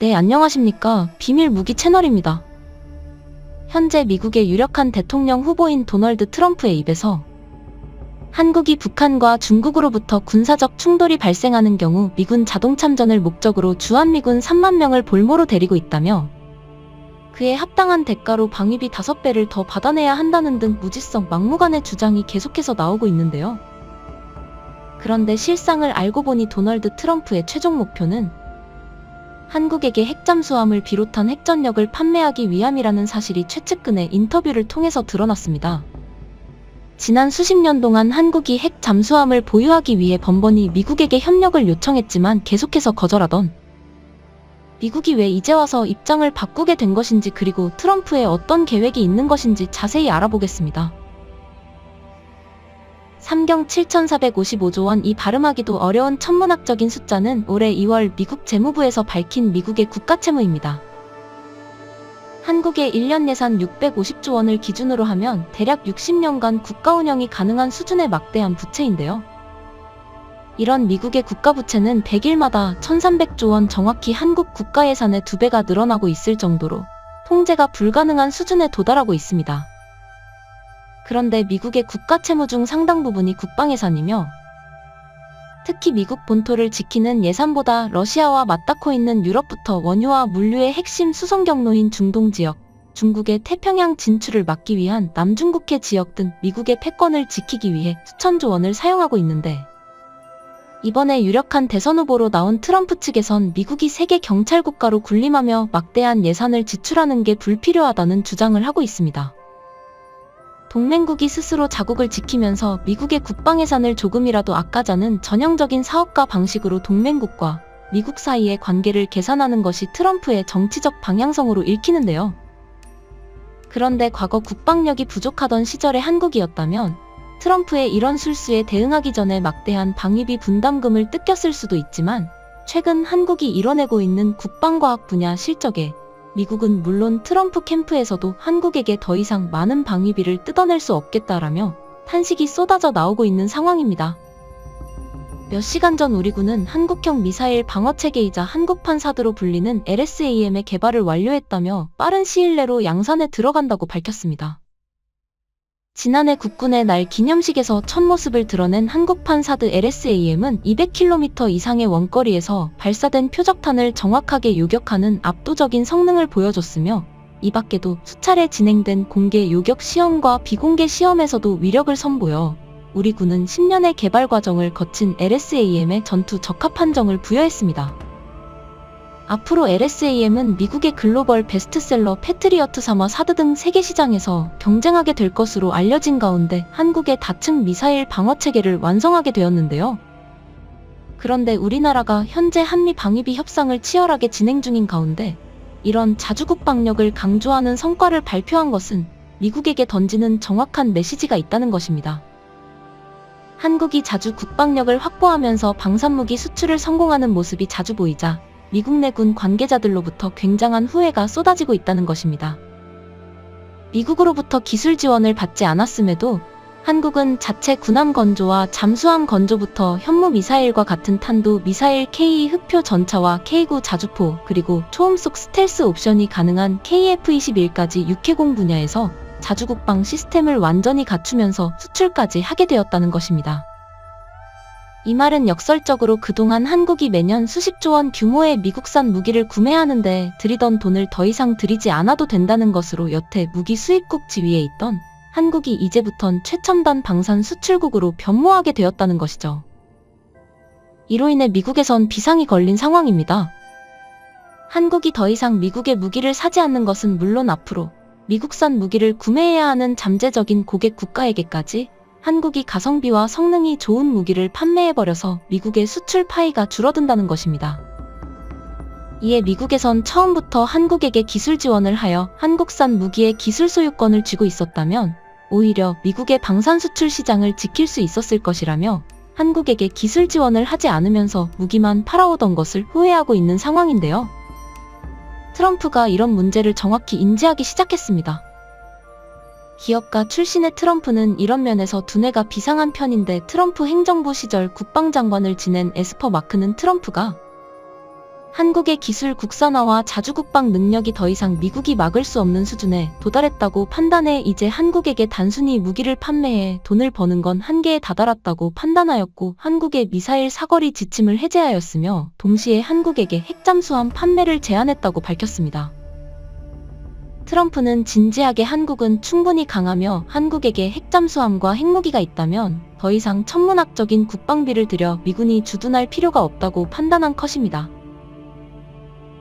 네, 안녕하십니까. 비밀 무기 채널입니다. 현재 미국의 유력한 대통령 후보인 도널드 트럼프의 입에서 한국이 북한과 중국으로부터 군사적 충돌이 발생하는 경우 미군 자동 참전을 목적으로 주한미군 3만 명을 볼모로 데리고 있다며 그에 합당한 대가로 방위비 5배를 더 받아내야 한다는 등 무지성 막무가내 주장이 계속해서 나오고 있는데요. 그런데 실상을 알고 보니 도널드 트럼프의 최종 목표는 한국에게 핵잠수함을 비롯한 핵전력을 판매하기 위함이라는 사실이 최측근의 인터뷰를 통해서 드러났습니다. 지난 수십 년 동안 한국이 핵 잠수함을 보유하기 위해 번번이 미국에게 협력을 요청했지만 계속해서 거절하던 미국이 왜 이제 와서 입장을 바꾸게 된 것인지 그리고 트럼프의 어떤 계획이 있는 것인지 자세히 알아보겠습니다. 삼경 7,455조 원 이 발음하기도 어려운 천문학적인 숫자는 올해 2월 미국 재무부에서 밝힌 미국의 국가채무입니다. 한국의 1년 예산 650조 원을 기준으로 하면 대략 60년간 국가 운영이 가능한 수준의 막대한 부채인데요. 이런 미국의 국가 부채는 100일마다 1300조 원 정확히 한국 국가 예산의 두 배가 늘어나고 있을 정도로 통제가 불가능한 수준에 도달하고 있습니다. 그런데 미국의 국가 채무 중 상당 부분이 국방 예산이며 특히 미국 본토를 지키는 예산보다 러시아와 맞닿고 있는 유럽부터 원유와 물류의 핵심 수송 경로인 중동 지역, 중국의 태평양 진출을 막기 위한 남중국해 지역 등 미국의 패권을 지키기 위해 수천조 원을 사용하고 있는데 이번에 유력한 대선 후보로 나온 트럼프 측에선 미국이 세계 경찰 국가로 군림하며 막대한 예산을 지출하는 게 불필요하다는 주장을 하고 있습니다. 동맹국이 스스로 자국을 지키면서 미국의 국방 예산을 조금이라도 아까자는 전형적인 사업가 방식으로 동맹국과 미국 사이의 관계를 계산하는 것이 트럼프의 정치적 방향성으로 읽히는데요. 그런데 과거 국방력이 부족하던 시절의 한국이었다면 트럼프의 이런 술수에 대응하기 전에 막대한 방위비 분담금을 뜯겼을 수도 있지만 최근 한국이 이뤄내고 있는 국방과학 분야 실적에 미국은 물론 트럼프 캠프에서도 한국에게 더 이상 많은 방위비를 뜯어낼 수 없겠다라며 탄식이 쏟아져 나오고 있는 상황입니다. 몇 시간 전 우리 군은 한국형 미사일 방어 체계이자 한국판 사드로 불리는 LSAM의 개발을 완료했다며 빠른 시일 내로 양산에 들어간다고 밝혔습니다. 지난해 국군의 날 기념식에서 첫 모습을 드러낸 한국판 사드 LSAM은 200km 이상의 원거리에서 발사된 표적탄을 정확하게 요격하는 압도적인 성능을 보여줬으며 이 밖에도 수차례 진행된 공개 요격 시험과 비공개 시험에서도 위력을 선보여 우리 군은 10년의 개발 과정을 거친 LSAM의 전투 적합 판정을 부여했습니다. 앞으로 LSAM은 미국의 글로벌 베스트셀러 패트리어트 3화 사드 등 세계 시장에서 경쟁하게 될 것으로 알려진 가운데 한국의 다층 미사일 방어 체계를 완성하게 되었는데요. 그런데 우리나라가 현재 한미 방위비 협상을 치열하게 진행 중인 가운데 이런 자주국방력을 강조하는 성과를 발표한 것은 미국에게 던지는 정확한 메시지가 있다는 것입니다. 한국이 자주 국방력을 확보하면서 방산무기 수출을 성공하는 모습이 자주 보이자 미국 내군 관계자들로부터 굉장한 후회가 쏟아지고 있다는 것입니다. 미국으로부터 기술 지원을 받지 않았음에도 한국은 자체 군함 건조와 잠수함 건조부터 현무 미사일과 같은 탄도 미사일 K 흑표 전차와 K9 자주포 그리고 초음속 스텔스 옵션이 가능한 KF-21까지 육해공 분야에서 자주국방 시스템을 완전히 갖추면서 수출까지 하게 되었다는 것입니다. 이 말은 역설적으로 그동안 한국이 매년 수십조 원 규모의 미국산 무기를 구매하는데 들이던 돈을 더 이상 들이지 않아도 된다는 것으로 여태 무기 수입국 지위에 있던 한국이 이제부턴 최첨단 방산 수출국으로 변모하게 되었다는 것이죠. 이로 인해 미국에선 비상이 걸린 상황입니다. 한국이 더 이상 미국의 무기를 사지 않는 것은 물론 앞으로 미국산 무기를 구매해야 하는 잠재적인 고객 국가에게까지 한국이 가성비와 성능이 좋은 무기를 판매해버려서 미국의 수출 파이가 줄어든다는 것입니다. 이에 미국에선 처음부터 한국에게 기술 지원을 하여 한국산 무기의 기술 소유권을 쥐고 있었다면 오히려 미국의 방산 수출 시장을 지킬 수 있었을 것이라며 한국에게 기술 지원을 하지 않으면서 무기만 팔아오던 것을 후회하고 있는 상황인데요. 트럼프가 이런 문제를 정확히 인지하기 시작했습니다. 기업가 출신의 트럼프는 이런 면에서 두뇌가 비상한 편인데 트럼프 행정부 시절 국방장관을 지낸 에스퍼 마크는 트럼프가 한국의 기술 국산화와 자주국방 능력이 더 이상 미국이 막을 수 없는 수준에 도달했다고 판단해 이제 한국에게 단순히 무기를 판매해 돈을 버는 건 한계에 다다랐다고 판단하였고 한국의 미사일 사거리 지침을 해제하였으며 동시에 한국에게 핵잠수함 판매를 제한했다고 밝혔습니다. 트럼프는 진지하게 한국은 충분히 강하며 한국에게 핵잠수함과 핵무기가 있다면 더 이상 천문학적인 국방비를 들여 미군이 주둔할 필요가 없다고 판단한 컷입니다.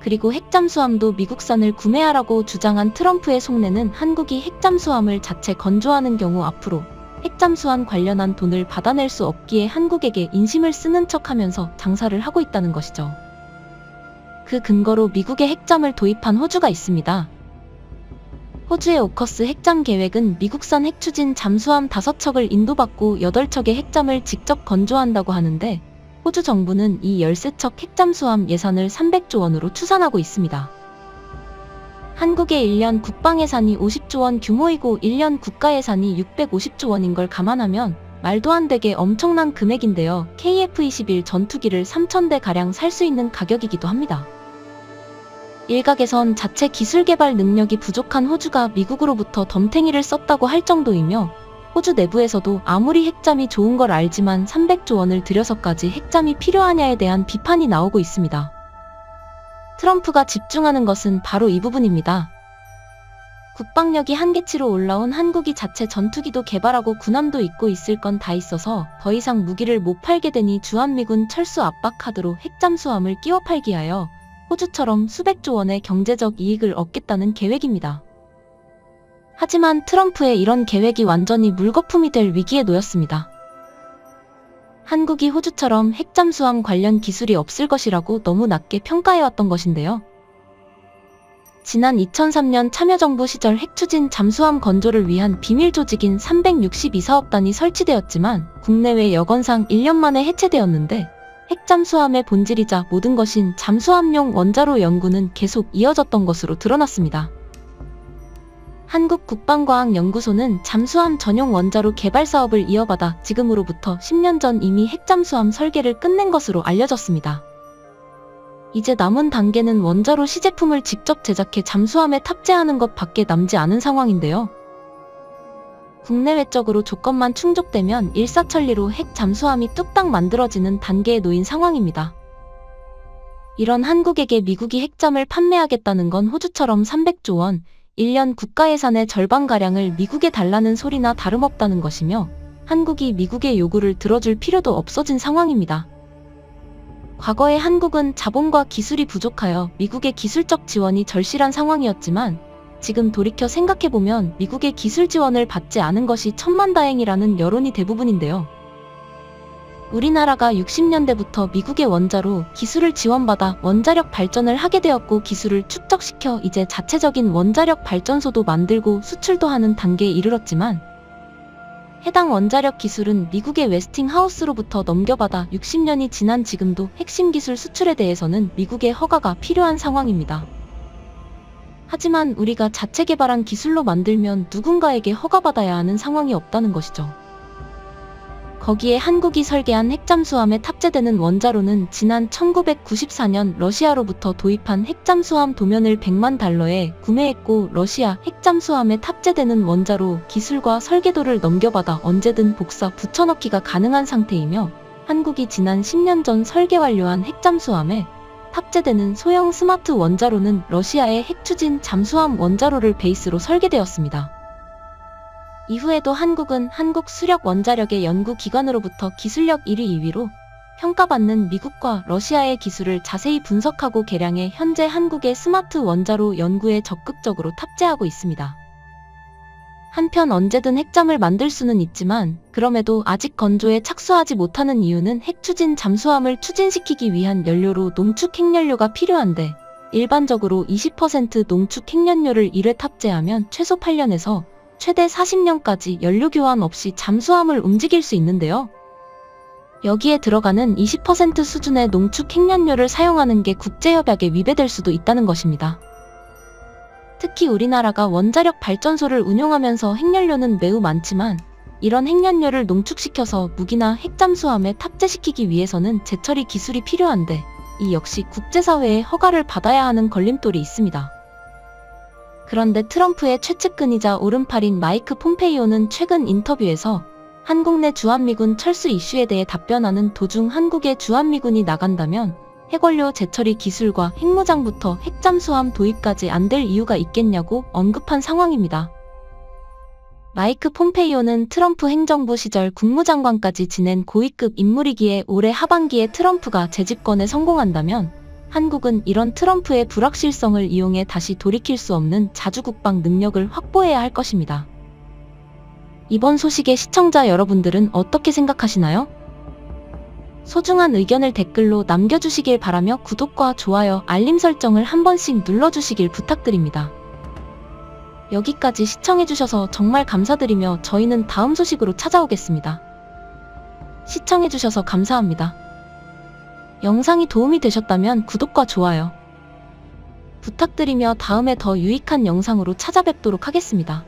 그리고 핵잠수함도 미국산을 구매하라고 주장한 트럼프의 속내는 한국이 핵잠수함을 자체 건조하는 경우 앞으로 핵잠수함 관련한 돈을 받아낼 수 없기에 한국에게 인심을 쓰는 척 하면서 장사를 하고 있다는 것이죠. 그 근거로 미국의 핵잠을 도입한 호주가 있습니다. 호주의 오커스 핵잠 계획은 미국산 핵추진 잠수함 5척을 인도받고 8척의 핵잠을 직접 건조한다고 하는데 호주 정부는 이 13척 핵잠수함 예산을 300조 원으로 추산하고 있습니다. 한국의 1년 국방 예산이 50조 원 규모이고 1년 국가 예산이 650조 원인 걸 감안하면 말도 안 되게 엄청난 금액인데요. KF-21 전투기를 3,000대 가량 살 수 있는 가격이기도 합니다. 일각에선 자체 기술 개발 능력이 부족한 호주가 미국으로부터 덤탱이를 썼다고 할 정도이며 호주 내부에서도 아무리 핵잠이 좋은 걸 알지만 300조 원을 들여서까지 핵잠이 필요하냐에 대한 비판이 나오고 있습니다. 트럼프가 집중하는 것은 바로 이 부분입니다. 국방력이 한계치로 올라온 한국이 자체 전투기도 개발하고 군함도 있고 있을 건 다 있어서 더 이상 무기를 못 팔게 되니 주한미군 철수 압박 카드로 핵잠수함을 끼워 팔기 하여 호주처럼 수백조 원의 경제적 이익을 얻겠다는 계획입니다. 하지만 트럼프의 이런 계획이 완전히 물거품이 될 위기에 놓였습니다. 한국이 호주처럼 핵잠수함 관련 기술이 없을 것이라고 너무 낮게 평가해왔던 것인데요. 지난 2003년 참여정부 시절 핵추진 잠수함 건조를 위한 비밀 조직인 362사업단이 설치되었지만 국내외 여건상 1년 만에 해체되었는데 핵잠수함의 본질이자 모든 것인 잠수함용 원자로 연구는 계속 이어졌던 것으로 드러났습니다. 한국국방과학연구소는 잠수함 전용 원자로 개발 사업을 이어받아 지금으로부터 10년 전 이미 핵잠수함 설계를 끝낸 것으로 알려졌습니다. 이제 남은 단계는 원자로 시제품을 직접 제작해 잠수함에 탑재하는 것 밖에 남지 않은 상황인데요. 국내외적으로 조건만 충족되면 일사천리로 핵 잠수함이 뚝딱 만들어지는 단계에 놓인 상황입니다. 이런 한국에게 미국이 핵잠을 판매하겠다는 건 호주처럼 300조 원, 1년 국가 예산의 절반가량을 미국에 달라는 소리나 다름없다는 것이며 한국이 미국의 요구를 들어줄 필요도 없어진 상황입니다. 과거에 한국은 자본과 기술이 부족하여 미국의 기술적 지원이 절실한 상황이었지만 지금 돌이켜 생각해보면 미국의 기술 지원을 받지 않은 것이 천만다행이라는 여론이 대부분인데요. 우리나라가 60년대부터 미국의 원자로 기술을 지원받아 원자력 발전을 하게 되었고 기술을 축적시켜 이제 자체적인 원자력 발전소도 만들고 수출도 하는 단계에 이르렀지만 해당 원자력 기술은 미국의 웨스팅하우스로부터 넘겨받아 60년이 지난 지금도 핵심 기술 수출에 대해서는 미국의 허가가 필요한 상황입니다. 하지만 우리가 자체 개발한 기술로 만들면 누군가에게 허가받아야 하는 상황이 없다는 것이죠. 거기에 한국이 설계한 핵잠수함에 탑재되는 원자로는 지난 1994년 러시아로부터 도입한 핵잠수함 도면을 100만 달러에 구매했고 러시아 핵잠수함에 탑재되는 원자로 기술과 설계도를 넘겨받아 언제든 복사 붙여넣기가 가능한 상태이며 한국이 지난 10년 전 설계 완료한 핵잠수함에 탑재되는 소형 스마트 원자로는 러시아의 핵추진 잠수함 원자로를 베이스로 설계되었습니다. 이후에도 한국은 한국 수력 원자력의 연구기관으로부터 기술력 1위 2위로 평가받는 미국과 러시아의 기술을 자세히 분석하고 개량해 현재 한국의 스마트 원자로 연구에 적극적으로 탑재하고 있습니다. 한편 언제든 핵잠을 만들 수는 있지만 그럼에도 아직 건조에 착수하지 못하는 이유는 핵추진 잠수함을 추진시키기 위한 연료로 농축 핵연료가 필요한데 일반적으로 20% 농축 핵연료를 1회 탑재하면 최소 8년에서 최대 40년까지 연료 교환 없이 잠수함을 움직일 수 있는데요. 여기에 들어가는 20% 수준의 농축 핵연료를 사용하는 게 국제협약에 위배될 수도 있다는 것입니다. 특히 우리나라가 원자력 발전소를 운용하면서 핵연료는 매우 많지만 이런 핵연료를 농축시켜서 무기나 핵잠수함에 탑재시키기 위해서는 재처리 기술이 필요한데 이 역시 국제사회의 허가를 받아야 하는 걸림돌이 있습니다. 그런데 트럼프의 최측근이자 오른팔인 마이크 폼페이오는 최근 인터뷰에서 한국 내 주한미군 철수 이슈에 대해 답변하는 도중 한국에 주한미군이 나간다면 핵원료 재처리 기술과 핵무장부터 핵잠수함 도입까지 안 될 이유가 있겠냐고 언급한 상황입니다. 마이크 폼페이오는 트럼프 행정부 시절 국무장관까지 지낸 고위급 인물이기에 올해 하반기에 트럼프가 재집권에 성공한다면 한국은 이런 트럼프의 불확실성을 이용해 다시 돌이킬 수 없는 자주국방 능력을 확보해야 할 것입니다. 이번 소식에 시청자 여러분들은 어떻게 생각하시나요? 소중한 의견을 댓글로 남겨주시길 바라며 구독과 좋아요, 알림 설정을 한 번씩 눌러주시길 부탁드립니다. 여기까지 시청해주셔서 정말 감사드리며 저희는 다음 소식으로 찾아오겠습니다. 시청해주셔서 감사합니다. 영상이 도움이 되셨다면 구독과 좋아요 부탁드리며 다음에 더 유익한 영상으로 찾아뵙도록 하겠습니다.